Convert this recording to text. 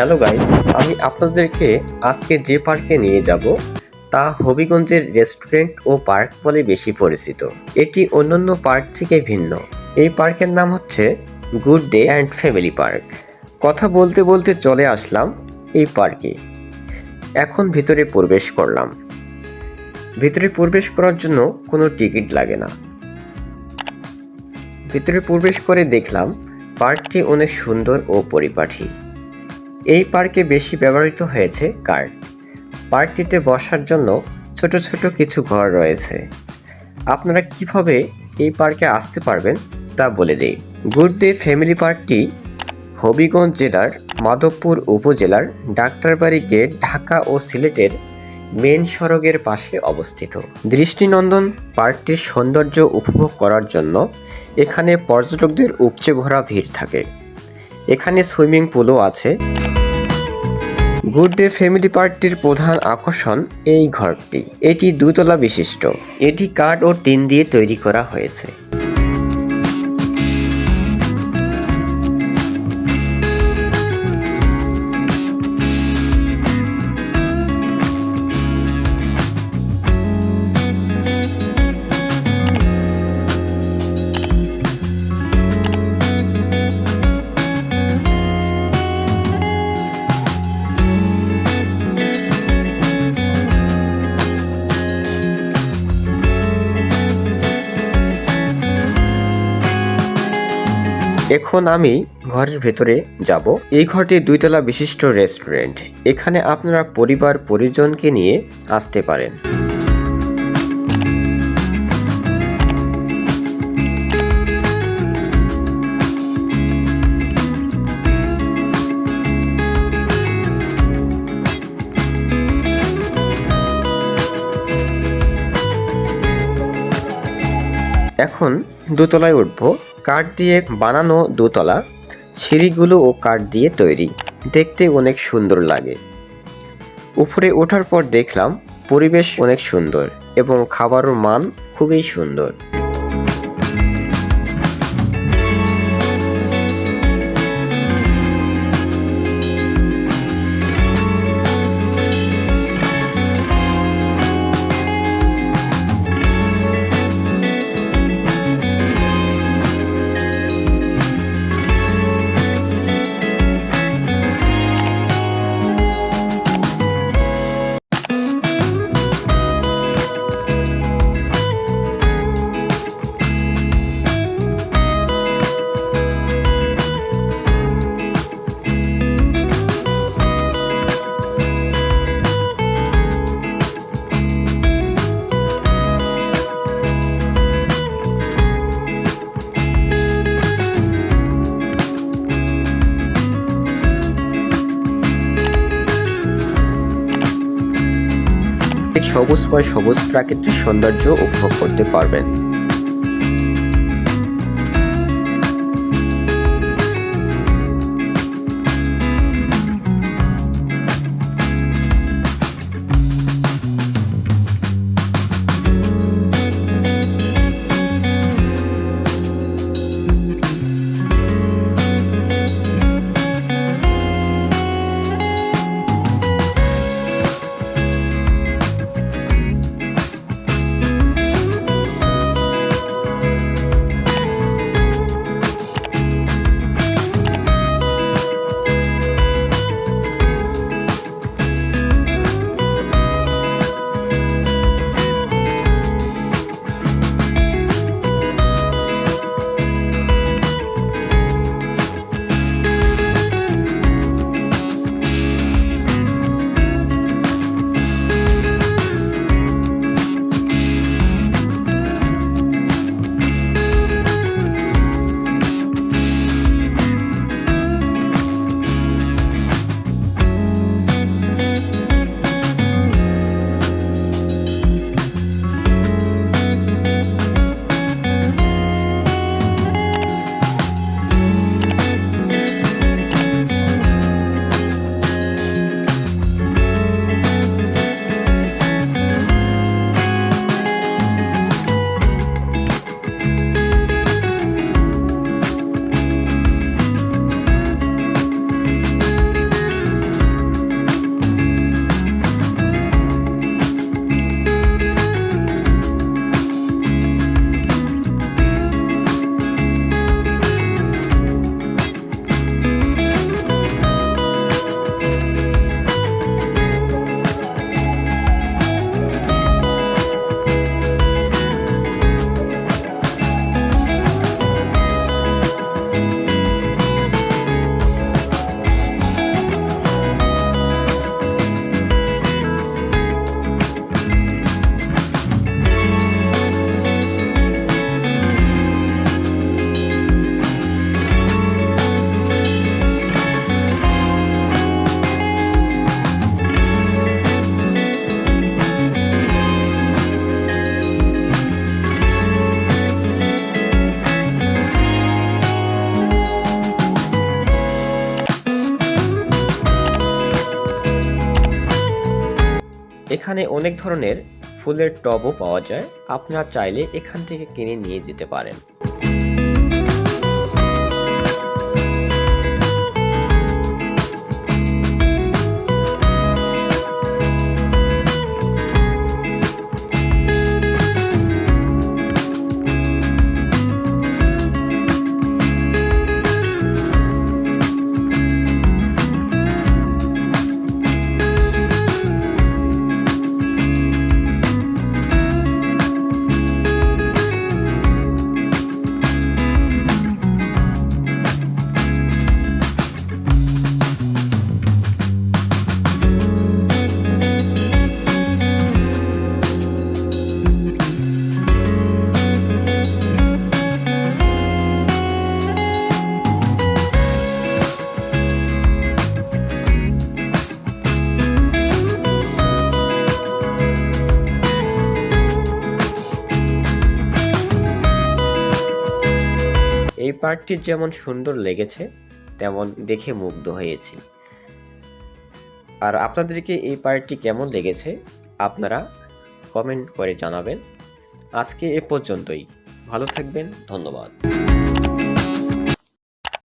Hello guy আমি আপনাদেরকে আজকে যে পার্কে নিয়ে যাব, তা হবিগঞ্জের রেস্টুরেন্ট ও পার্ক বলে বেশি পরিচিত। এটি অন্যান্য পার্ক থেকে ভিন্ন। এই পার্কের নাম হচ্ছে good day and family park কথা বলতে বলতে চলে আসলাম এই পার্কে এখন ভিতরে প্রবেশ করলাম। ভিতরে প্রবেশ করার জন্য কোনো টিকিট লাগে না। ভিতরে প্রবেশ করে দেখলাম পার্কটি অনেক সুন্দর ও পরিপাটি। এই পার্কে বেশি ব্যবহৃত হয়েছে কার্ড পার্কটিতে বসার জন্য ছোট ছোট কিছু ঘর রয়েছে। আপনারা কীভাবে এই পার্কে আসতে পারবেন তা বলে দিই। গুড ডে ফ্যামিলি পার্কটি হবিগঞ্জ জেলার মাধবপুর উপজেলার ডাক্তারবাড়ি গেট, ঢাকা ও সিলেটের মেন সড়কের পাশে অবস্থিত। দৃষ্টিনন্দন পার্কটির সৌন্দর্য উপভোগ করার জন্য এখানে পর্যটকদের উপচে ভরা ভিড় থাকে। এখানে সুইমিং পুলও আছে। গুড ডে ফ্যামিলি পার্টির প্রধান আকর্ষণ এই ঘরটি। এটি দুতলা বিশিষ্ট। এটি কাঠ ও টিন দিয়ে তৈরি করা হয়েছে। এখন আমি ঘরের ভেতরে যাব। এই ঘরটি দুইতলা বিশিষ্ট রেস্টুরেন্ট। এখানে আপনারা পরিবার, পরিজনকে নিয়ে আসতে পারেন। এখন দোতলায় উঠব। কাঠ দিয়ে বানানো দোতলা, সিঁড়িগুলো ও কাঠ দিয়ে তৈরি। দেখতে অনেক সুন্দর লাগে। উপরে ওঠার পর দেখলাম পরিবেশ অনেক সুন্দর এবং খাবারের মান খুবই সুন্দর। সবুজময় সবুজ প্রাকৃতিক সৌন্দর্য উপভোগ করতে পারবেন। এখানে অনেক ধরনের ফুলের টবও পাওয়া যায়। আপনারা চাইলে এখান থেকে কিনে নিয়ে যেতে পারেন। পার্কটি যেমন সুন্দর লেগেছে, তেমন দেখে মুগ্ধ হয়েছি। আর আপনাদেরকে এই পার্কটি কেমন লেগেছে, আপনারা কমেন্ট করে জানাবেন। আজকে এ পর্যন্তই। ভালো থাকবেন, ধন্যবাদ।